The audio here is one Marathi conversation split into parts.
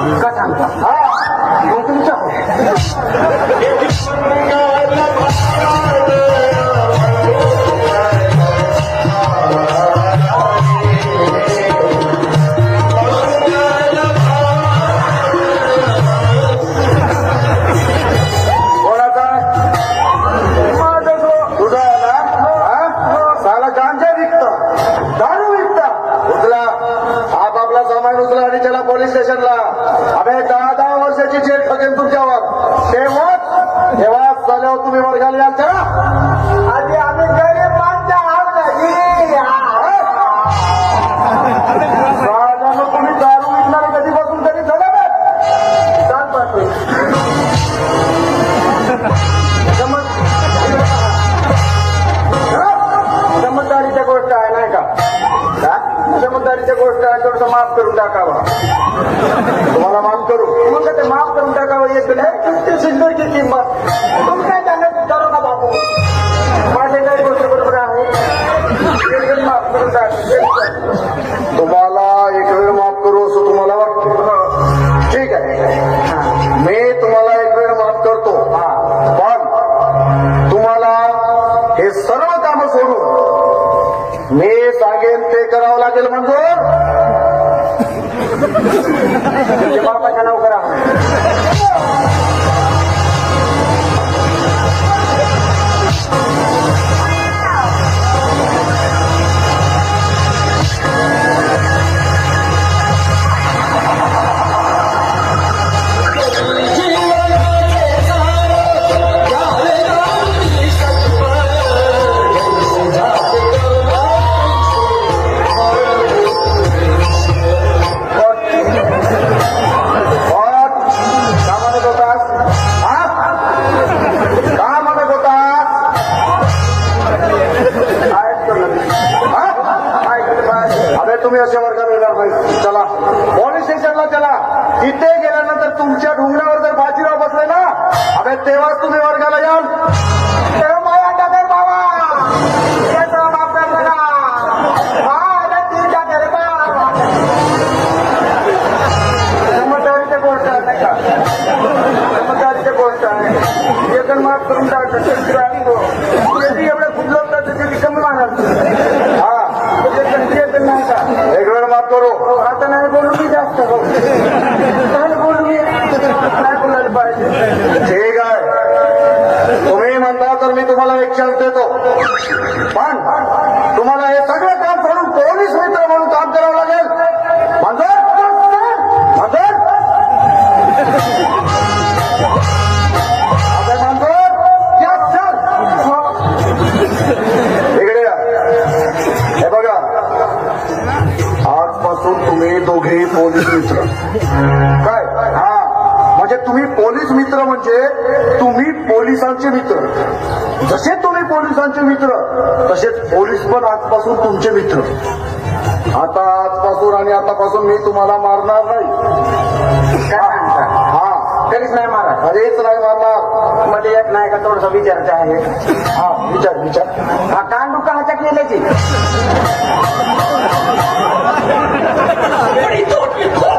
नाही का सांगता हा मग तुमचा कोणाचा ते सिल्वरची किंमत. तुम्ही काय सांगत करू का बापू माझे काही गोष्ट बरोबर आहे. तुम्हाला एक वेळ माफ करू असं तुम्हाला वाटतं? ठीक आहे. मी तुम्हाला एक वेळ माफ करतो. पण तुम्हाला हे सर्व कामं सोडून मी सांगेन ते करावं लागेल मंजूर. तुमच्या बापाचं नाही चला. पोलीस स्टेशनला चला. तिथे गेल्यानंतर तुमच्या ढुंगणावर जर बाजीराव बसले ना अरे तेव्हाच तुम्ही वर्गाला याल. पण तुम्हाला हे सगळं काम सोडून पोलीस मित्र म्हणून काम करावं लागेल. मंजूर मंजूर अबे मंजूर या इकडे हे बघा. आजपासून तुम्ही दोघेही पोलीस मित्र. काय? म्हणजे तुम्ही पोलीस मित्र म्हणजे तुम्ही पोलिसांचे मित्र. जसे तुम्ही पोलिसांचे मित्र तसेच पोलीस पण आजपासून तुमचे मित्र. आता आजपासून आणि आतापासून मी तुम्हाला मारणार नाही. हा. कधीच नाही मारा कधीच नाही मारणार. मध्ये एक नाही का थोडसा विचारायचं आहे? हा विचार विचार. हा कांडू काच्या केल्याची? तो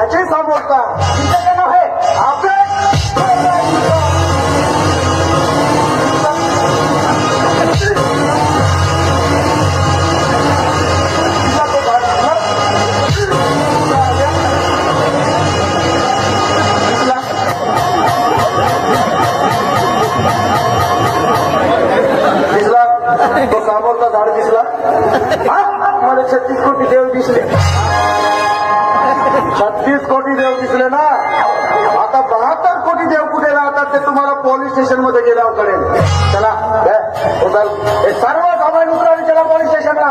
ऐसे समोसा किससे कहना है आपने দাঁড়িয়েছিলাম মানে ছত্রিশ কোটি দেও দিছিলেন कोटी देव दिसले ना. आता बहात्तर कोटी देव कुठे राहतात ते तुम्हाला पोलीस स्टेशनमध्ये गेल्यावर कळेल. चला सर्वसामान्य उतरा चला पोलीस स्टेशनला